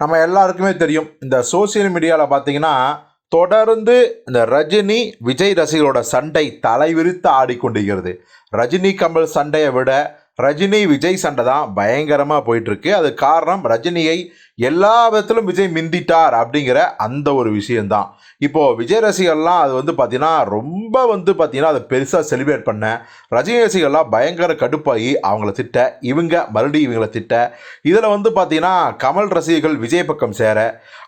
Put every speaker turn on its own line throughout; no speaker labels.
நம்ம எல்லாருக்குமே தெரியும் இந்த சோசியல் மீடியாவில் பார்த்தீங்கன்னா தொடர்ந்து இந்த ரஜினி விஜய் ரசிகர்களோட சண்டை தலைவிரித்து ஆடிக்கொண்டிருக்கிறது. ரஜினி கமல் சண்டையை விட ரஜினி விஜய் சண்டை தான் பயங்கரமாக போயிட்டுருக்கு அது காரணம் ரஜினியை எல்லா விதத்திலும் விஜய் மிந்திட்டார் அப்படிங்கிற அந்த ஒரு விஷயம்தான். இப்போது விஜய் ரசிகர்லாம் அது வந்து பார்த்தீங்கன்னா ரொம்ப வந்து பார்த்தீங்கன்னா அதை பெருசாக செலிப்ரேட் பண்ண ரஜினி ரசிகர்லாம் பயங்கர கடுப்பாகி அவங்கள திட்ட இவங்க மறுபடியும் இவங்களை திட்ட. இதில் வந்து பார்த்தீங்கன்னா கமல் ரசிகர்கள் விஜய் பக்கம் சேர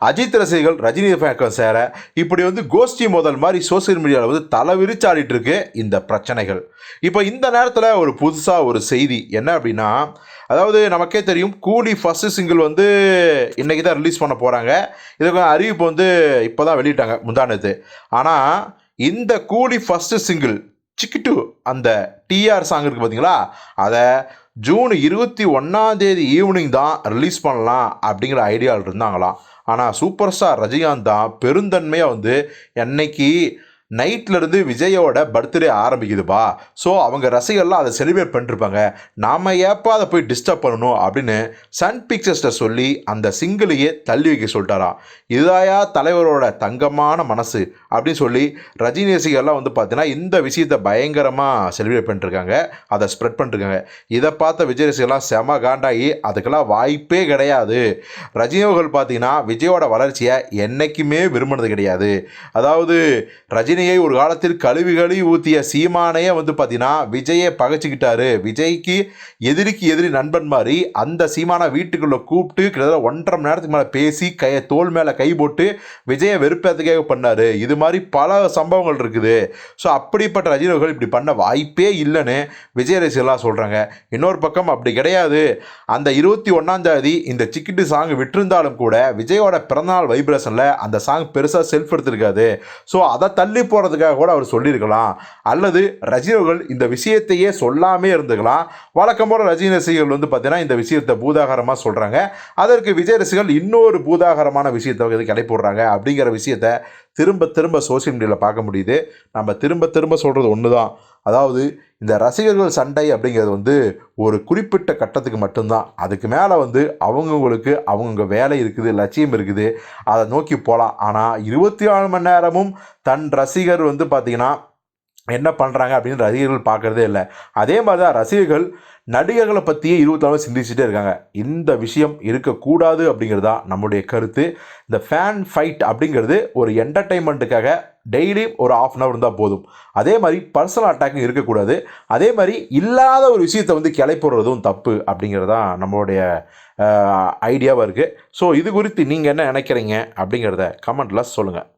அஜித் ரசிகர்கள் ரஜினி பக்கம் சேர இப்படி வந்து கோஷ்டி மோதல் மாதிரி சோசியல் மீடியாவில் வந்து தலை விரிச்சாடிட்டு இருக்கு இந்த பிரச்சனைகள். இப்போ இந்த நேரத்தில் ஒரு புதுசாக ஒரு செய்தி. என்ன அப்படின்னா அதாவது நமக்கே தெரியும் கூலி ஃபஸ்ட்டு சிங்கிள் வந்து இன்றைக்கி தான் ரிலீஸ் பண்ண போகிறாங்க இதுக்கு அறிவிப்பு வந்து இப்போ தான் வெளியிட்டாங்க முந்தானது ஆனால் இந்த கூலி ஃபஸ்ட்டு சிங்கிள் சிக்கிட்டு அந்த டிஆர் சாங் இருக்குது பார்த்தீங்களா அதை ஜூன் இருபத்தி ஒன்றாம் தேதி ஈவினிங் தான் ரிலீஸ் பண்ணலாம் அப்படிங்கிற ஐடியாவில் இருந்தாங்களாம். ஆனால் சூப்பர் ஸ்டார் ரஜினிகாந்த் தான் பெருந்தன்மையாக வந்து என்னைக்கு நைட்லேருந்து விஜயோட பர்த்டே ஆரம்பிக்குதுப்பா ஸோ அவங்க ரசிகர்லாம் அதை செலிப்ரேட் பண்ணிருப்பாங்க. நாம ஏப்பா அதை போய் டிஸ்டர்ப் பண்ணணும் அப்படின்னு சன் பிக்சர்ஸ்ட்ட சொல்லி அந்த சிங்கிளையே தள்ளி வைக்க சொல்லிட்டாராம் இதுதாயா தலைவரோட தங்கமான மனசு அப்படின்னு சொல்லி ரஜினி ரசிகர்லாம் வந்து பார்த்தீங்கன்னா இந்த விஷயத்தை பயங்கரமாக செலிப்ரேட் பண்ணிருக்காங்க. அதை ஸ்ப்ரெட் பண்ணிருக்காங்க. இதை பார்த்த விஜய் ரசிகர்லாம் செம காண்டாகி அதுக்கெல்லாம் வாய்ப்பே கிடையாது. ரஜினிகள் பார்த்தீங்கன்னா விஜயோட வளர்ச்சியை என்றைக்குமே விரும்பினது கிடையாது. அதாவது ரஜினி ரஜினியை ஒரு காலத்தில் கழுவி கழுவி ஊற்றிய சீமானையே வந்து பார்த்தீங்கன்னா விஜயை பகைச்சிக்கிட்டாரு. விஜய்க்கு எதிரிக்கு எதிரி நண்பன் மாதிரி அந்த சீமானை வீட்டுக்குள்ளே கூப்பிட்டு கிட்டத்தட்ட ஒன்றரை மணி நேரத்துக்கு மேலே பேசி கையை தோல் மேலே கை போட்டு விஜயை வெறுப்பேற்றுக்காக பண்ணார். இது மாதிரி பல சம்பவங்கள் இருக்குது. ஸோ அப்படிப்பட்ட ரஜினிகள் இப்படி பண்ண வாய்ப்பே இல்லைன்னு விஜய் ரசிகர்லாம் சொல்கிறாங்க இன்னொரு பக்கம் அப்படி கிடையாது. அந்த இருபத்தி ஒன்றாந்தேதி இந்த சிக்கிட்டு சாங் விட்டிருந்தாலும் கூட விஜயோட பிறந்தநாள் வைப்ரேஷனில் அந்த சாங் பெருசாக செல்ஃப் எடுத்திருக்காது ஸோ அதை தள்ளி போகிறதுக்காக கூட அவர் சொல்லியிருக்கலாம். அல்லது ரஜினி இந்த விஷயத்தையே சொல்லாமே இருந்துக்கலாம். வழக்கம் போல் ரஜினி ரசிகர்கள் வந்து பார்த்தீங்கன்னா இந்த விஷயத்தை பூதாகரமாக சொல்கிறாங்க அதற்கு விஜய் ரசிகர்கள் இன்னொரு பூதாகரமான விஷயத்தை வந்து கிளப்பிடுறாங்க அப்படிங்கிற விஷயத்த திரும்ப திரும்ப சோசியல் மீடியாவில் பார்க்க முடியுது. நம்ம திரும்ப திரும்ப சொல்கிறது ஒன்று தான் அதாவது இந்த ரசிகர்கள் சண்டை அப்படிங்கிறது வந்து ஒரு குறிப்பிட்ட கட்டத்துக்கு மட்டும்தான். அதுக்கு மேலே வந்து அவங்கவுங்களுக்கு அவங்கவுங்க வேலை இருக்குது லட்சியம் இருக்குது. அதை நோக்கி போகலாம் ஆனால் இருபத்தி நாலு மணி நேரமும் தன் ரசிகர் வந்து பார்த்திங்கன்னா என்ன பண்ணுறாங்க அப்படின்னு ரசிகர்கள் பார்க்குறதே இல்லை. அதே மாதிரி தான் ரசிகர்கள் நடிகர்களை பற்றியே இருபத்தி நாலு சிந்திச்சுட்டே இருக்காங்க. இந்த விஷயம் இருக்கக்கூடாது அப்படிங்கிறது தான் நம்முடைய கருத்து. இந்த ஃபேன் ஃபைட் அப்படிங்கிறது ஒரு என்டர்டைன்மெண்ட்டுக்காக டெய்லி ஒரு ஆஃப் அன் ஹவர் இருந்தால் போதும். அதே மாதிரி பர்சனல் அட்டாக்கும் இருக்கக்கூடாது. அதே மாதிரி இல்லாத ஒரு விஷயத்தை வந்து கிளைப்புறதும் தப்பு அப்படிங்கிறது தான் நம்மளுடைய ஐடியாவாக இருக்குது ஸோ இது குறித்து நீங்கள் என்ன நினைக்கிறீங்க அப்படிங்கிறத கமெண்ட்டில் சொல்லுங்கள்